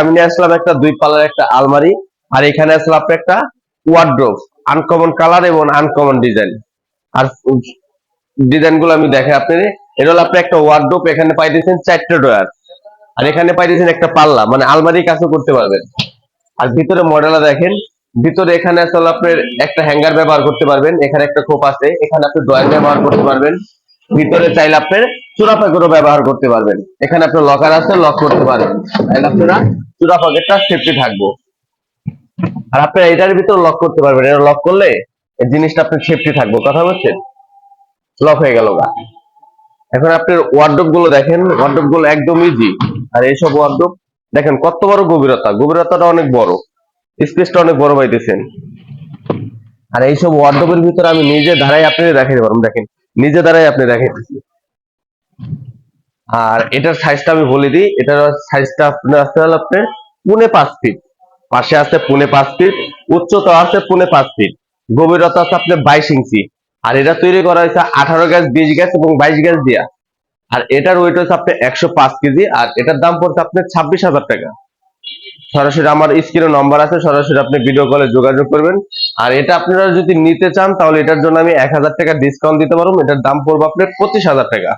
আমি নিয়ে আসলাম একটা দুই পাল্লার একটা আলমারি, আর এখানে আসলে আপনি একটা ওয়ার্ড্রোব আনকমন কালার এবং আনকমন ডিজাইন আর আমি আপনি একটা এখানে চারটে ড্রয়ার আর এখানে পাইতেছেন একটা পাল্লা মানে আলমারি কাজও করতে পারবেন। আর ভিতরে মডেলটা দেখেন, ভিতরে এখানে আসলে আপনি একটা হ্যাঙ্গার ব্যবহার করতে পারবেন। এখানে একটা খোপ আছে, এখানে আপনি ড্রয়ার ব্যবহার করতে পারবেন। ভিতরে চাইলে আপনি চূড়া পকেটও ব্যবহার করতে পারবেন। এখানে আপনার লকার আছে, লক করতে পারবেন আপনারা চূড়া পকেটটা সেফটি থাকব। আর আপনি এটার ভিতরে লক করতে পারবেন। এটা লক করলে এই জিনিসটা আপনার সেফটি থাকব। কথা বলছেন? লক হয়ে গেল গা। এখন আপনার ওয়ার্ডরোবগুলো দেখেন। ওয়ার্ডরোবগুলো একদম ইজি আর এইসব ওয়ার্ডরোব দেখেন কত বড় গভীরতা। গভীরতাটা অনেক বড়। স্পেসটা অনেক বড় পাইতেছেন। আর এইসব ওয়ার্ডরোবের ভিতরে আমি নিজে ধারাই আপনি দেখাতে পারবেন দেখেন, নিজে দ্বারাই আপনি দেখাইতেছি আর এটার সাইজটা আমি বলে দিই, এটার সাইজটা আপনার আসতে হলো আপনার পুনে পাঁচ ফিট পাশে আছে পুনে পাঁচ ফিট উচ্চতা আছে পুনে পাঁচ ফিট গভীরতা আছে আপনার বাইশ ইঞ্চি। আর এটা তৈরি করা হয়েছে আঠারো গ্যাস, বিশ গ্যাস এবং বাইশ গ্যাস দিয়া। আর এটার ওয়েট হচ্ছে আপনার একশো পাঁচ কেজি, আর এটার দাম পড়ছে আপনার ছাব্বিশ হাজার টাকা। সরাসরি আমার স্ক্রিনে নম্বর আছে, সরাসরি আপনি ভিডিও কলে যোগাযোগ করবেন। আর এটা আপনারা যদি নিতে চান, তাহলে এটার জন্য আমি এক হাজার টাকা ডিসকাউন্ট দিতে পারব। এটার দাম পড়বে আপনার পঁচিশ হাজার টাকা।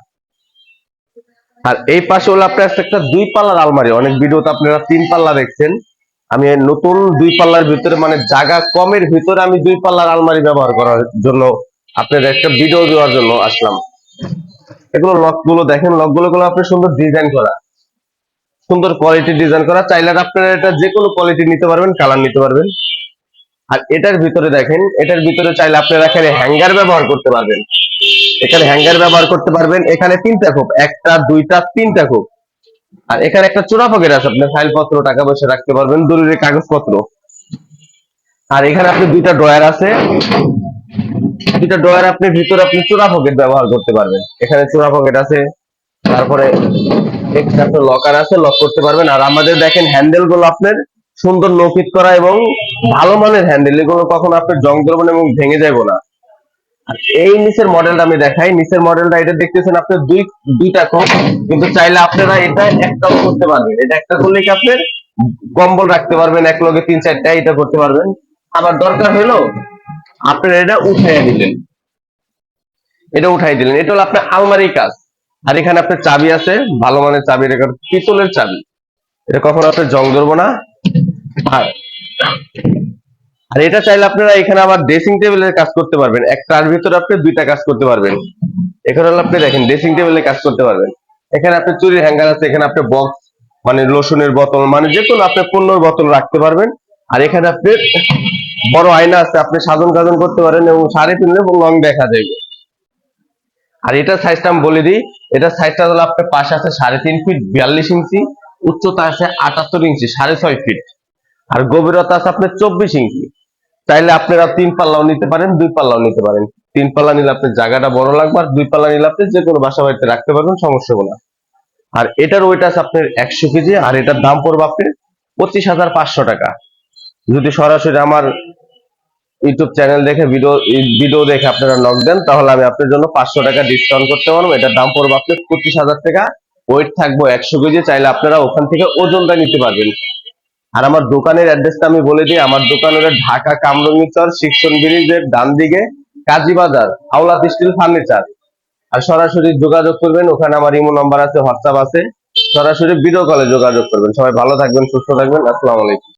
আর এই পাশে হলো আপনার একটা দুই পাল্লার আলমারি। অনেক ভিডিওতে আপনারা তিন পাল্লা দেখছেন। আমি নতুন দুই পাল্লার ভিতরে মানে জায়গা কমের ভিতরে আমি দুই পাল্লার আলমারি ব্যবহার করার জন্য আপনাদের একটা ভিডিও দেওয়ার জন্য আসলাম। এগুলো লকগুলো দেখেন লকগুলো আপনার সুন্দর ডিজাইন করা। সুন্দর কোয়ালিটি ডিজাইন করা। চাইলে আপনারা এটা যে কোনো কোয়ালিটি নিতে পারবেন কালার নিতে পারবেন। আর এটার ভিতরে দেখেন, এটার ভিতরে চাইলে আপনারা এখানে হ্যাঙ্গার ব্যবহার করতে পারবেন। এখানে হ্যাঙ্গার ব্যবহার করতে পারবেন। এখানে তিনটা খোপ একটা, দুইটা, তিনটা খোপ আর এখানে একটা চোরা পকেট আছে, আপনি ফাইল পত্র, টাকা পয়সা রাখতে পারবেন জরুরি কাগজপত্র আর এখানে আপনি দুইটা ড্রয়ার আছে। দুইটা ড্রয়ার আপনি ভিতরে আপনি চোরা পকেট ব্যবহার করতে পারবেন। এখানে চোরা পকেট আছে, তারপরে আপনার লকার আছে লক করতে পারবেন। আর আমাদের দেখেন হ্যান্ডেলগুলো আপনার সুন্দর নফিট করা এবং ভালো মানের হ্যান্ডেল এগুলো কখনো আপনার জং ধরবে না এবং ভেঙে যাবে না। এই নিচের মডেলটা আমি দেখাই। নিচের মডেলটা এটা দেখতেছেন আপনার দুই, দুইটা কোপ কিন্তু চাইলে আপনারা এটা একটাও করতে পারবেন। এটা একটা করলে কি আপনার কম্বল রাখতে পারবেন, এক লগে তিন চারটা এটা করতে পারবেন। আবার দরকার হলো আপনারা এটা উঠাই দিলেন। এটা উঠাই দিলেন। এটা হলো আপনার আলমারি কাজ। আর এখানে আপনার চাবি আছে, ভালো মানের চাবি, এটা পিতলের চাবি। এটা কখনো আপনার জং ধরবো না। আর আর এটা চাইলে আপনারা এখানে আবার ড্রেসিং টেবিলের কাজ করতে পারবেন। একটার ভিতরে আপনি দুইটা কাজ করতে পারবেন। এখানে আপনি দেখেন ড্রেসিং টেবিলে কাজ করতে পারবেন। এখানে আপনি চুরির হ্যাঙ্গার আছে, এখানে আপনি বক্স মানে লোশনের বোতল মানে যে কোনো আপনি পণ্যর বোতল রাখতে পারবেন। আর এখানে আপনি বড় আয়না আছে, আপনি সাজন কাজন করতে পারেন এবং শাড়ি কিনলে এবং রং দেখা যাবে। আর এটা সাইজটা আমি বলে দিই, এটা সাইজটা হলো আপনার পাশে আছে সাড়ে তিন ফিট বিয়াল্লিশ ইঞ্চি, উচ্চতা আছে আটাত্তর ইঞ্চি, সাড়ে ছয় ফিট আর গভীরতা আছে আপনার চব্বিশ ইঞ্চি। চাইলে আপনারা তিন পাল্লাও নিতে পারেন, দুই পাল্লাও নিতে পারেন। তিন পাল্লা নিলে আপনার জায়গাটা বড় লাগবে আর দুই পাল্লা নিলে আপনি যে কোনো বাসা বাড়িতে রাখতে পারবেন, সমস্যা হবে না। আর এটার ওইটা আছে আপনার একশো কেজি, আর এটার দাম পড়বে আপনার পঁচিশ হাজার পাঁচশো টাকা। যদি সরাসরি আমার ইউটিউব চ্যানেল দেখে, ভিডিও ভিডিও দেখে আপনারা নক দেন, তাহলে আমি আপনার জন্য পাঁচশো টাকা ডিসকাউন্ট করতে পারব। এটার দাম পড়বে আপনার পঁচিশ হাজার টাকা। ওয়েট থাকব একশো কেজি, চাইলে আপনারা ওখান থেকে ওজনটা নিতে পারবেন। আর আমার দোকানের অ্যাড্রেসটা আমি বলে দিই, আমার দোকান হলো ঢাকা কামরঙ্গিচর শিক্ষণ ব্রিজের ডান দিকে কাজীবাজার আওলাত স্টিল ফার্নিচার। আর সরাসরি যোগাযোগ করবেন, ওখানে আমার ইমো নাম্বার আছে, হোয়াটসঅ্যাপ আছে। সরাসরি ভিডিও কলে যোগাযোগ করবেন। সবাই ভালো থাকবেন, সুস্থ থাকবেন, আসসালামু আলাইকুম।